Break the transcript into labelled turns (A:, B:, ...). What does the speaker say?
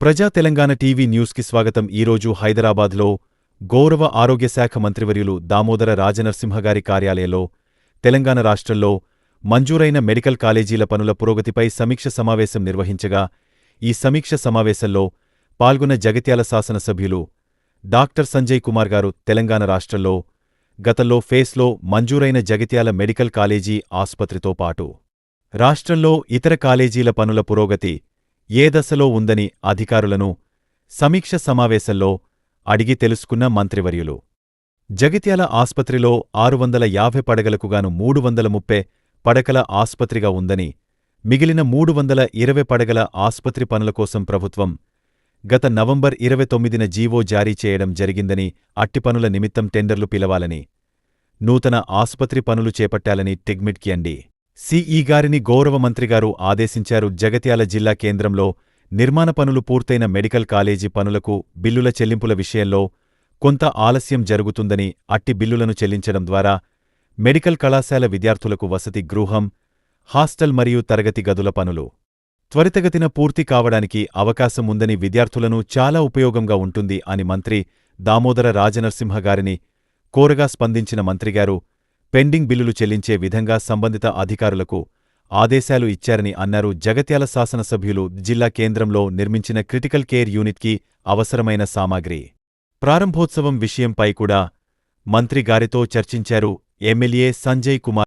A: ప్రజా తెలంగాణ టీవీ న్యూస్కి స్వాగతం. ఈరోజు హైదరాబాద్లో గౌరవ ఆరోగ్య శాఖ మంత్రివర్యులు దామోదర రాజనరసింహగారి కార్యాలయంలో తెలంగాణ రాష్ట్రంలో మంజూరైన మెడికల్ కాలేజీల పనుల పురోగతిపై సమీక్ష సమావేశం నిర్వహించగా ఈ సమీక్ష సమావేశంలో పాల్గొన్న జగిత్యాల శాసనసభ్యులు డాక్టర్ సంజయ్ కుమార్ గారు తెలంగాణ రాష్ట్రంలో గతంలో ఫేస్లో మంజూరైన జగిత్యాల మెడికల్ కాలేజీ ఆస్పత్రితో పాటు. రాష్ట్రంలో ఇతర కాలేజీల పనుల పురోగతి ఏ దశలో ఉందని అధికారులను సమీక్ష సమావేశంలో అడిగి తెలుసుకున్న మంత్రివర్యులు. జగిత్యాల ఆస్పత్రిలో ఆరు వందల యాభై పడగలకుగాను మూడు వందల ముప్పై పడకల ఆస్పత్రిగా ఉందని మిగిలిన మూడు వందల ఇరవై పడగల ఆస్పత్రి పనుల కోసం ప్రభుత్వం గత నవంబర్ ఇరవై తొమ్మిదిన జీవో జారీ చేయడం జరిగిందని అట్టి పనుల నిమిత్తం టెండర్లు పిలవాలని నూతన ఆస్పత్రి పనులు చేపట్టాలని టిగ్మిట్కి అండి. సిఈ గారిని గౌరవ మంత్రిగారు ఆదేశించారు. జగత్యాల జిల్లా కేంద్రంలో నిర్మాణ పనులు పూర్తయిన మెడికల్ కాలేజీ పనులకు బిల్లుల చెల్లింపుల విషయంలో కొంత ఆలస్యం జరుగుతుందని అట్టి బిల్లులను చెల్లించడం ద్వారా మెడికల్ కళాశాల విద్యార్థులకు వసతి గృహం హాస్టల్ మరియు తరగతి గదుల పనులు త్వరితగతిన పూర్తి కావడానికి అవకాశం ఉందని విద్యార్థులను చాలా ఉపయోగంగా ఉంటుంది అని మంత్రి దామోదర రాజనరసింహ గారిని కోరగా స్పందించిన మంత్రిగారు పెండింగ్ బిల్లులు చెల్లించే విధంగా సంబంధిత అధికారులకు ఆదేశాలు ఇచ్చారని అన్నారు. జగత్యాల శాసనసభ్యులు జిల్లా కేంద్రంలో నిర్మించిన క్రిటికల్ కేర్ యూనిట్కి అవసరమైన సామాగ్రి. ప్రారంభోత్సవం విషయంపై కూడా మంత్రి గారితో చర్చించారు. ఎమ్మెల్యే సంజయ్ కుమార్